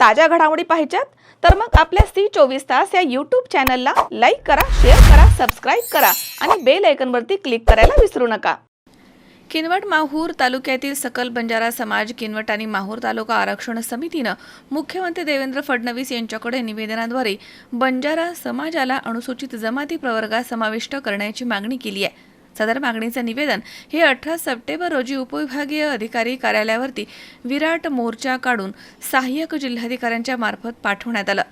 ताज्या घडामोडी पाहिजेत तर मग आपल्या सी चोवीस तास या यूट्यूब चॅनलला लाईक करा शेअर करा सबस्क्राईब करा आणि बेल आयकनवरती क्लिक करायला विसरू नका. किनवट माहूर तालुक्यातील सकल बंजारा समाज किनवट आणि माहूर तालुका आरक्षण समितीनं मुख्यमंत्री देवेंद्र फडणवीस यांच्याकडे निवेदनाद्वारे बंजारा समाजाला अनुसूचित जमाती प्रवर्गात समाविष्ट करण्याची मागणी केली आहे. सदर मागणीचं निवेदन. हे अठरा सप्टेंबर रोजी उपविभागीय अधिकारी कार्यालयावरती विराट मोर्चा काढून सहाय्यक जिल्हाधिकाऱ्यांच्या मार्फत पाठवण्यात आलं.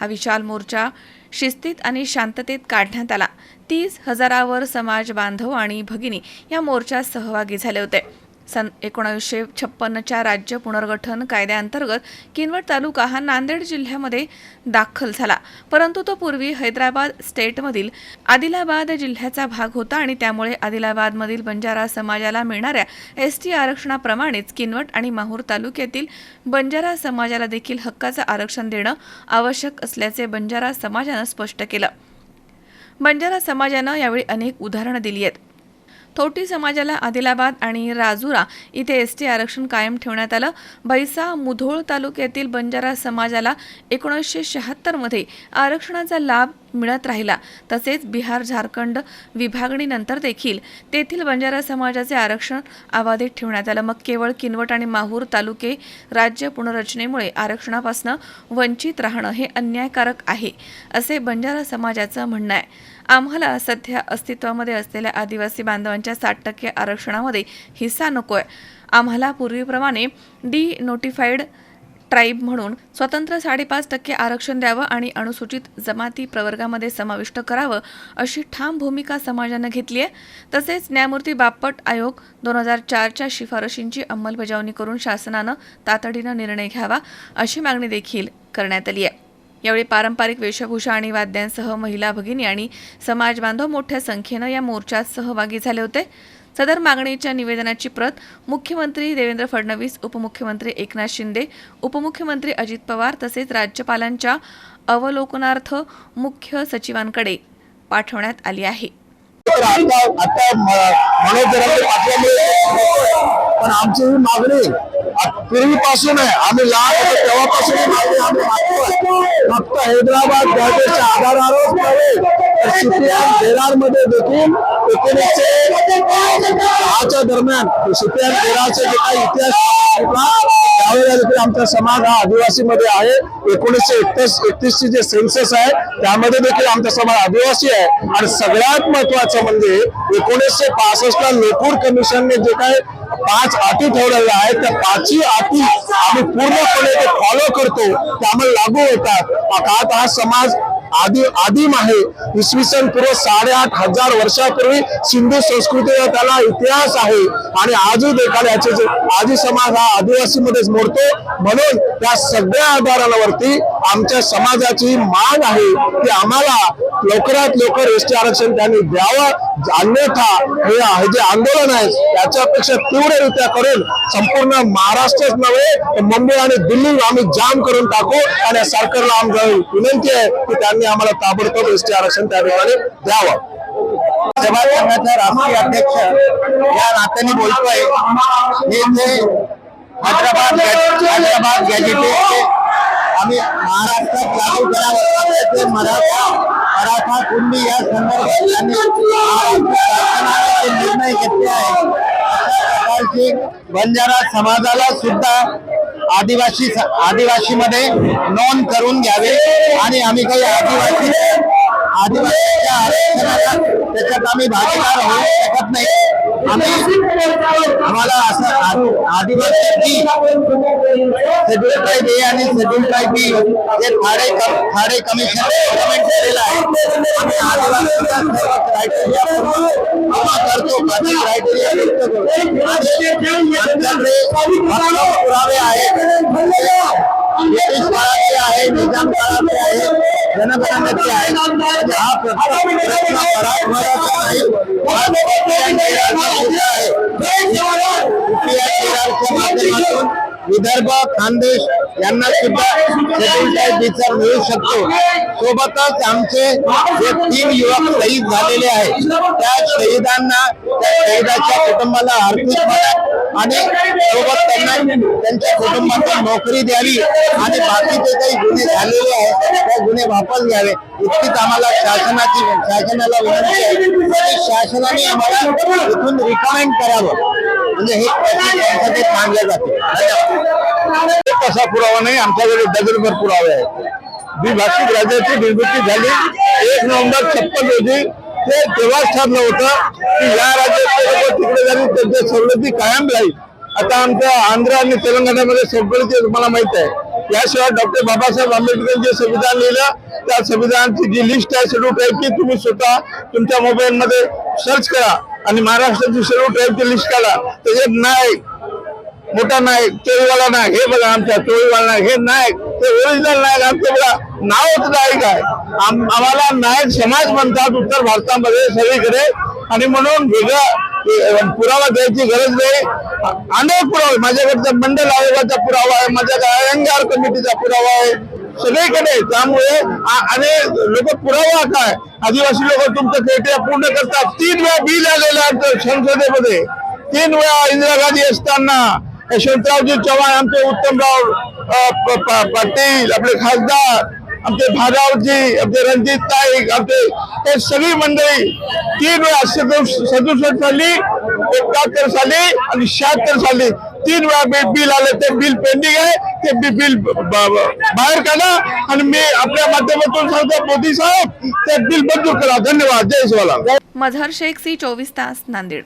हा विशाल मोर्चा शिस्तीत आणि शांततेत काढण्यात आला. तीस हजारावर समाज बांधव आणि भगिनी या मोर्चात सहभागी झाले होते. सन एकोणावीसशे छप्पन्नच्या राज्य पुनर्गठन कायद्याअंतर्गत किनवट तालुका हा नांदेड जिल्ह्यामध्ये दाखल झाला. परंतु तो पूर्वी हैदराबाद स्टेटमधील आदिलाबाद जिल्ह्याचा भाग होता आणि त्यामुळे आदिलाबादमधील बंजारा समाजाला मिळणाऱ्या एस टी आरक्षणाप्रमाणेच किनवट आणि माहूर तालुक्यातील बंजारा समाजाला देखील हक्काचं आरक्षण देणं आवश्यक असल्याचे बंजारा समाजानं स्पष्ट केलं. बंजारा समाजानं यावेळी अनेक उदाहरणं दिली आहेत. थोटी समाजाला आदिलाबाद आणि राजुरा इथे एस टी आरक्षण कायम ठेवण्यात आलं. बैसा मुधोळ तालुक्यातील बंजारा समाजाला एकोणीसशे शहात्तरमध्ये आरक्षणाचा लाभ मिळत राहिला. तसेच बिहार झारखंड विभागणीनंतर देखील तेथील बंजारा समाजाचे आरक्षण अबाधित ठेवण्यात आलं. मग केवळ किनवट आणि माहूर तालुके राज्य पुनर्रचनेमुळे आरक्षणापासून वंचित राहणं हे अन्यायकारक आहे असे बंजारा समाजाचं म्हणणं आहे. आम्हाला सध्या अस्तित्वामध्ये असलेल्या आदिवासी बांधवांच्या साठ टक्के आरक्षणामध्ये हिस्सा नकोय. आम्हाला पूर्वीप्रमाणे डी नोटिफाईड ट्राईब म्हणून स्वतंत्र साडेपाच टक्के आरक्षण द्यावं आणि अनुसूचित जमाती प्रवर्गामध्ये समाविष्ट करावं अशी ठाम भूमिका समाजानं घेतली आहे. तसेच न्यायमूर्ती बापट आयोग दोन हजार चारच्या शिफारशींची अंमलबजावणी करून शासनानं तातडीनं निर्णय घ्यावा अशी मागणी देखील करण्यात आली आहे. यावेळी पारंपरिक वेशभूषा आणि वाद्यांसह महिला भगिनी आणि समाज बांधव मोठ्या संख्येनं या मोर्चात सहभागी झाले होते. सदर मागणीच्या निवेदनाची प्रत मुख्यमंत्री देवेंद्र फडणवीस उपमुख्यमंत्री एकनाथ शिंदे उपमुख्यमंत्री अजित पवार तसेच राज्यपालांच्या अवलोकनार्थ मुख्य सचिवांकडे पाठवण्यात आली आहे. पण आमची ही मागणी पूर्वीपासून आहे. आम्ही लहान होतो तेव्हापासून मागणी आम्ही फक्त हैदराबाद बँकेच्या आधारावर नव्हे तर बेरारमध्ये देखील एकोणीसशे दहाच्या दरम्यान सीपीएम बेरारचा जे काही इतिहास त्यावेळेला देखील आमचा समाज हा आदिवासी मध्ये आहे. एकोणीसशे एकतीस एकतीसची जे सेन्सस आहे त्यामध्ये देखील आमचा समाज आदिवासी आहे. आणि सगळ्यात महत्वाचं म्हणजे एकोणीसशे पासष्ट ला लोकूर कमिशनने जे काय पाच अटी ठेवलेल्या आहेत त्या पाचही अटी आम्ही पूर्णपणे ते फॉलो करतो. त्यामुळे लागू होतात. आता हा समाज आदि आदिम आहे. इसवी सन पूर्व साडेआठ हजार वर्षापूर्वी सिंधू संस्कृतीचा त्याला इतिहास आहे. आणि आजही देखील याचे जे आदी समाज हा आदिवासी मध्येच मोडतो. म्हणून त्या सगळ्या आधारावरती आमच्या समाजाची माग आहे की आम्हाला लवकरात लवकर एसटी आरक्षण त्यांनी द्यावं. अन्यथा हे जे आंदोलन आहे त्याच्यापेक्षा तीव्ररित्या करून संपूर्ण महाराष्ट्रच नव्हे तर मुंबई आणि दिल्ली आम्ही जाम करून टाकू. आणि सरकारला आमची विनंती आहे की त्यांनी सरकारने आम्हाला ताबडतोब एसटी आरक्षण त्या ठिकाणी द्यावं. सभा संघाचा राष्ट्रीय अध्यक्ष या नात्याने बोलतोय हे जे हैदराबाद हैदराबाद गॅजेटेड आम्ही महाराष्ट्रात लागू करावं ते मराठा मराठा कुणबी या संदर्भात त्यांनी महाराष्ट्र निर्णय घेतले आहे अशा प्रकारची बंजारा समाजाला सुद्धा आदिवासी आदिवासी मध्ये नोंद करून घ्यावे आणि आम्ही काही आदिवासी आदिवासीच्या आरक्षणाला त्याच्यात आम्ही भागीदार होऊ शकत नाही. आम्ही आम्हाला असं आदिवासी शेड्यूल ट्राईब ए आणि शेड्यूल ट्राईब बी हे थाडे थाडे कमिशन केलेलं आहे. आदिवासी पुरावे आहेत. आहे निजाम आहे जनगणनेचे आहे हा प्रश्न आहे विदर्भ खानदेश यांना सुद्धा शेड्यूल विचार मिळू शकतो सोबतच आमचे जे तीन युवक शहीद झालेले आहेत त्या शहीदांना त्या शहीदाच्या कुटुंबाला आर्थिक मदत आणि सोबत त्यांना त्यांच्या कुटुंबातून नोकरी द्यावी आणि बाकीचे झालेले आहेत त्या गुन्हे वापस घ्यावे. इतकीच आम्हाला शासनाची शासनाला विनंती आहे. शासनाने आम्हाला इथून रिकमेंड करावं. म्हणजे हे त्यासाठी मानले जाते. तसा पुरावा नाही आमच्याकडे डझनभर पुरावे आहेत. द्विभाषिक राज्याची निर्मिती झाली. एक नोव्हेंबर छप्पन रोजी ते तेव्हाच ठरलं होतं. की या राज्यातले लोक तिकडे झाली त्यांच्या सवलती कायम राहील. आता आमच्या आंध्र आणि तेलंगणामध्ये सगळं तुम्हाला माहीत आहे. याशिवाय डॉक्टर बाबासाहेब आंबेडकर जे संविधान लिहिलं त्या संविधानाची जी लिस्ट आहे शेड्यूल टाईपची तुम्ही स्वतः तुमच्या मोबाईलमध्ये सर्च करा आणि महाराष्ट्राची शेड्यूल टाईपची लिस्ट काढा. त्याच्यात नाईक मोठा नायक चोळीवाला नायक हे बघा आमच्या चोळीवाला नायक हे नायक ते ओरिजिनल नायक आमचं बघा नावच नायक आहे. आम- आम्हाला नायक समाज म्हणतात उत्तर भारतामध्ये सगळीकडे. आणि म्हणून वेगळं पुरावा द्यायची गरज नाही. अनेक पुरावे माझ्याकडचा मंडल आयोगाचा पुरावा आहे माझ्याकडे अयंगार कमिटीचा पुरावा आहे. सगळीकडे त्यामुळे आ- आणि लोक पुरावा काय? आदिवासी लोक तुमचं क्रायटेरिया पूर्ण करतात. तीन वेळा बिल आलेलं आहे संसदेमध्ये. तीन वेळा इंदिरा गांधी असताना यशवंतरावजी चव्हाण आमचे उत्तमराव प- पाटील आपले खासदार आमचे भारावजी आमचे रणजित नाईक आमचे हे सगळी मंडळी तीन वेळा सदु- सदुसष्ट साली एकाहत्तर साली आणि शहात्तर साली. तीन वेळा बिल बिल आलं ते बिल पेंडिंग आहे. ते बिल बाहेर काढा आणि मी आपल्या माध्यमातून सांगतो मोदी साहेब ते बिल मंजूर करा. धन्यवाद. जय शिवाला. मझहर शेख सी चोवीस तास नांदेड.